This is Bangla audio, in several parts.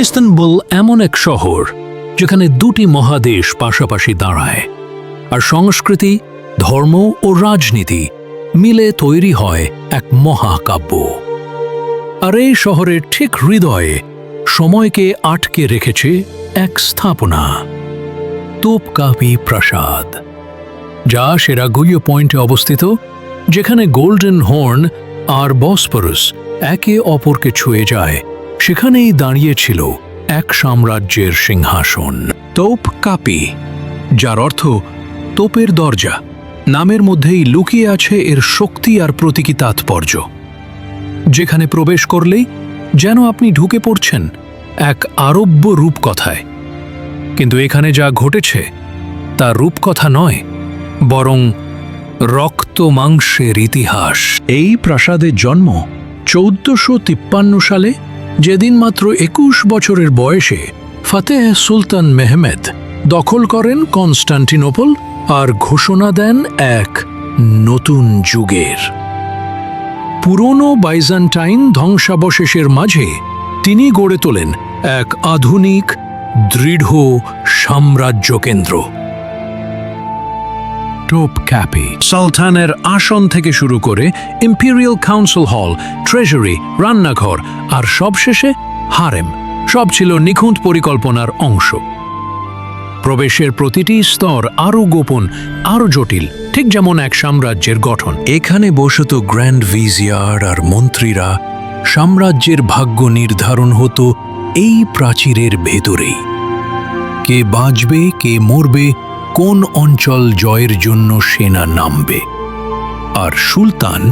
ইস্তানবুল এমন এক শহর যেখানে দুটি মহাদেশ পাশাপাশি দাঁড়ায়, আর সংস্কৃতি, ধর্ম ও রাজনীতি মিলে তৈরি হয় এক মহাকাব্য। আর এই শহরের ঠিক হৃদয়ে সময়কে আটকে রেখেছে এক স্থাপনা, তোপকাপি প্রাসাদ, যা সেরা সেরাগুইয় পয়েন্টে অবস্থিত, যেখানে গোল্ডেন হর্ন আর বসপরস একে অপরকে ছুঁয়ে যায় সেখানেই দাঁড়িয়েছিল এক সাম্রাজ্যের সিংহাসন, তোপ কাপি, যার অর্থ তোপের দরজা। নামের মধ্যেই লুকিয়ে আছে এর শক্তি আর প্রতীকী তাৎপর্য, যেখানে প্রবেশ করলেই যেন আপনি ঢুকে পড়ছেন এক আরব্য রূপকথায়। কিন্তু এখানে যা ঘটেছে, তা রূপকথা নয়, বরং রক্ত মাংসের ইতিহাস। এই প্রাসাদের জন্ম চৌদ্দশো সালে যেদিন মাত্র একুশ বছরের বয়সে ফাতেহ সুলতান মেহমেদ দখল করেন কনস্টান্টিনোপল আর ঘোষণা দেন এক নতুন যুগের। পুরনো বাইজান্টাইন ধ্বংসাবশেষের মাঝে তিনি গড়ে তোলেন এক আধুনিক, দৃঢ় সাম্রাজ্য কেন্দ্র। টোপ ক্যাপি সুলতানের আসন থেকে শুরু করে ইম্পিরিয়াল কাউন্সিল হল, ট্রেজারি, রান্নাঘর আর সবশেষে হারেম। সব ছিল নিখুঁত পরিকল্পনার অংশ। প্রবেশের প্রতিটি স্তর আরও গোপন, আরও জটিল, ঠিক যেমন এক সাম্রাজ্যের গঠন। এখানে বসত গ্র্যান্ড ভিজিয়ার আর মন্ত্রীরা সাম্রাজ্যের ভাগ্য নির্ধারণ হতো এই প্রাচীরের ভেতরেই। কে বাঁচবে, কে মরবে কোন অঞ্চল জয়ের জন্য সেনা নামবে? আর সুলতান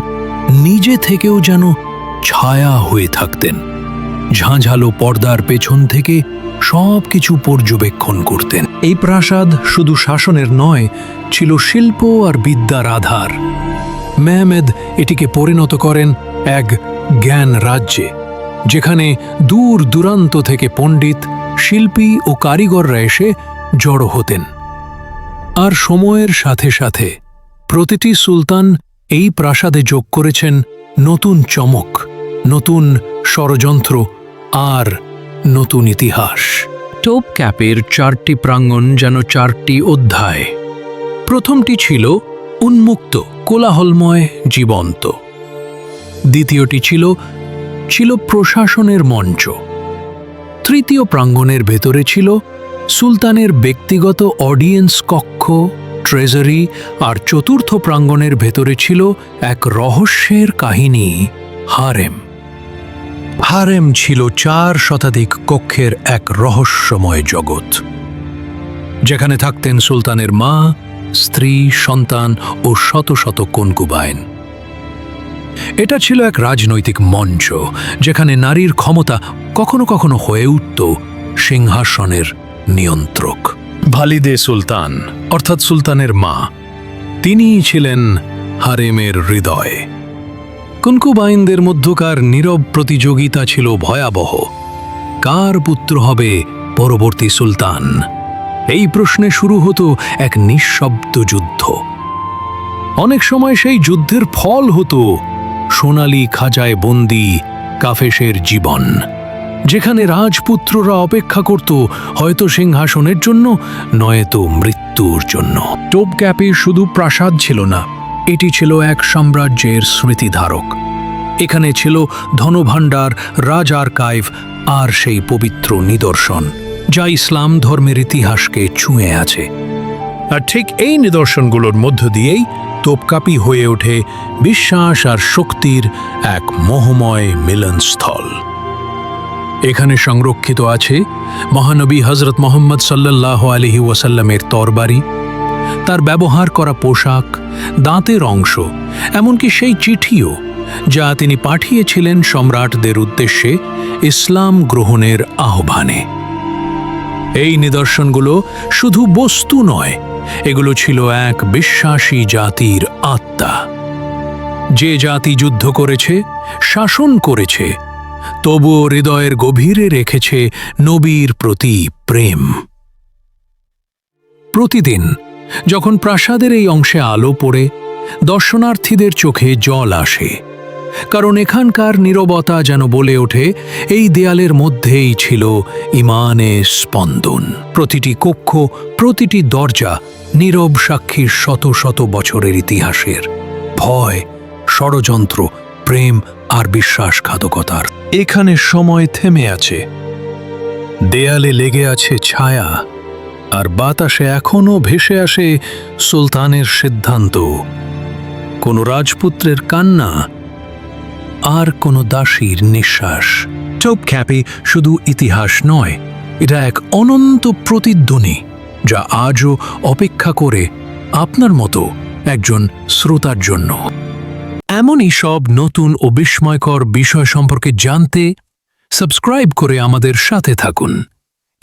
নিজে থেকেও যেন ছায়া হয়ে থাকতেন, ঝাঁঝালো পর্দার পেছন থেকে সব কিছু পর্যবেক্ষণ করতেন। এই প্রাসাদ শুধু শাসনের নয়, ছিল শিল্প আর বিদ্যার আধার। মেহমেদ এটিকে পরিণত করেন এক জ্ঞান রাজ্যে, যেখানে দূর দূরান্ত থেকে পণ্ডিত, শিল্পী ও কারিগররা এসে জড়ো হতেন। আর সময়ের সাথে সাথে প্রতিটি সুলতান এই প্রাসাদে যোগ করেছেন নতুন চমক, নতুন ষড়যন্ত্র আর নতুন ইতিহাস। টোপ ক্যাপের চারটি প্রাঙ্গণ যেন চারটি অধ্যায়। প্রথমটি ছিল উন্মুক্ত, কোলাহলময়, জীবন্ত। দ্বিতীয়টি ছিল ছিল প্রশাসনের মঞ্চ। তৃতীয় প্রাঙ্গণের ভেতরে ছিল সুলতানের ব্যক্তিগত অডিয়েন্স কক্ষ, ট্রেজারি আর চতুর্থ প্রাঙ্গণের ভেতরে ছিল এক রহস্যের কাহিনী, হারেম। হারেম ছিল চার শতাধিক কক্ষের এক রহস্যময় জগৎ। যেখানে থাকতেন সুলতানের মা, স্ত্রী, সন্তান ও শত শত কনকুবাইন। এটা ছিল এক রাজনৈতিক মঞ্চ, যেখানে নারীর ক্ষমতা কখনো কখনো হয়ে উঠত সিংহাসনের নিয়ন্ত্রক। ভালিদে সুলতান, অর্থাৎ সুলতানের মা, তিনিই ছিলেন হারেমের হৃদয়। কুনকুবাইনদের মধ্যকার নীরব প্রতিযোগিতা ছিল ভয়াবহ। কার পুত্র হবে পরবর্তী সুলতান? এই প্রশ্নে শুরু হতো এক নিঃশব্দ যুদ্ধ। অনেক সময় সেই যুদ্ধের ফল হতো সোনালি খাঁচায় বন্দি কাফেসের জীবন। যেখানে রাজপুত্ররা অপেক্ষা করত, হয়তো সিংহাসনের জন্য, নয়তো মৃত্যুর জন্য। টোপ ক্যাপে শুধু প্রাসাদ ছিল না, এটি ছিল এক সাম্রাজ্যের স্মৃতিধারক। এখানে ছিল ধনভাণ্ডার রাজ আর্কাইভ আর সেই পবিত্র নিদর্শন, যা ইসলাম ধর্মের ইতিহাসকে ছুঁয়ে আছে। আর ঠিক এই নিদর্শনগুলোর মধ্য দিয়েই তোপকাপি হয়ে ওঠে বিশ্বাস আর শক্তির এক মোহময় মিলনস্থল। এখানে সংরক্ষিত আছে মহানবী হজরত মোহাম্মদ সাল্লাহ আলহি ওয়াসাল্লামের তরবারি, তার ব্যবহার করা পোশাক, দাঁতের অংশ, এমনকি সেই চিঠিও যা তিনি পাঠিয়েছিলেন সম্রাটদের উদ্দেশ্যে ইসলাম গ্রহণের আহ্বানে। এই নিদর্শনগুলো শুধু বস্তু নয়, এগুলো ছিল এক বিশ্বাসী জাতির আত্মা। যে জাতি যুদ্ধ করেছে, শাসন করেছে তবুও হৃদয়ের গভীরে রেখেছে নবীর প্রতি প্রেম। প্রতিদিন যখন প্রাসাদের এই অংশে আলো পড়ে, দর্শনার্থীদের চোখে জল আসে, কারণ এখানকার নীরবতা যেন বলে ওঠে, এই দেয়ালের মধ্যেই ছিল ইমানের স্পন্দন। প্রতিটি কক্ষ, প্রতিটি দরজা নীরব সাক্ষীর শত শত বছরের ইতিহাসের ভয়, ষড়যন্ত্র, প্রেম আর বিশ্বাসঘাতকতার। এখানে সময় থেমে আছে। দেয়ালে লেগে আছে ছায়া, আর বাতাসে এখনও ভেসে আসে সুলতানের সিদ্ধান্ত। কোনো রাজপুত্রের কান্না, আর কোনো দাসীর নিঃশ্বাস। চোপ খ্যাপে, শুধু ইতিহাস নয়, এটা এক অনন্ত প্রতিধ্বনি, যা আজও অপেক্ষা করে আপনার মতো একজন শ্রোতার জন্য। এমনই সব নতুন ও বিস্ময়কর বিষয় সম্পর্কে জানতে সাবস্ক্রাইব করে আমাদের সাথে থাকুন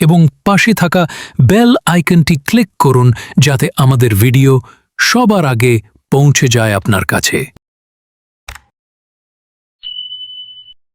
এবং পাশে থাকা বেল আইকনটি ক্লিক করুন যাতে আমাদের ভিডিও সবার আগে পৌঁছে যায় আপনার কাছে।